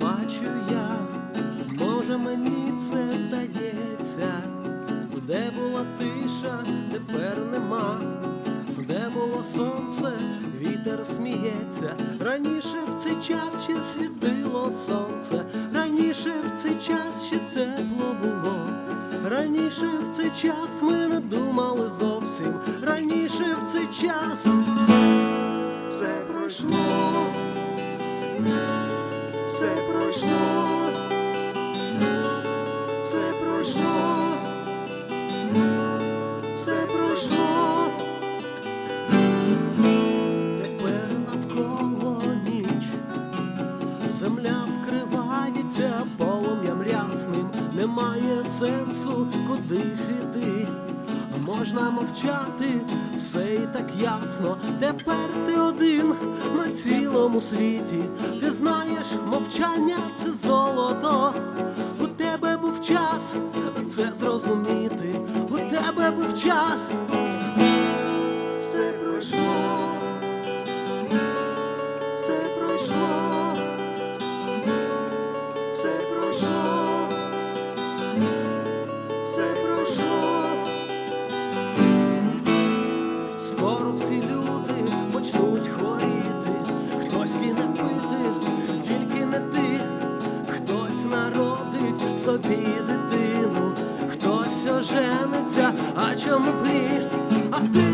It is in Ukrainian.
бачу я? Може мені це здається, де була тиша, тепер нема, де було сонце, сміється. Раніше в цей час ще світило сонце, раніше в цей час ще тепло було. Раніше в цей час ми не думали зовсім, раніше в цей час все пройшло все пройшло, земля вкривається полум'ям рясним, немає сенсу кудись іти. Можна мовчати, все і так ясно. Тепер ти один на цілому світі. Ти знаєш, мовчання це золото. У тебе був час це зрозуміти. У тебе був час. Почнуть хворіти, хтось кине пити, тільки не ти, хтось народить собі дитину, хтось ожениться, а чому б ні?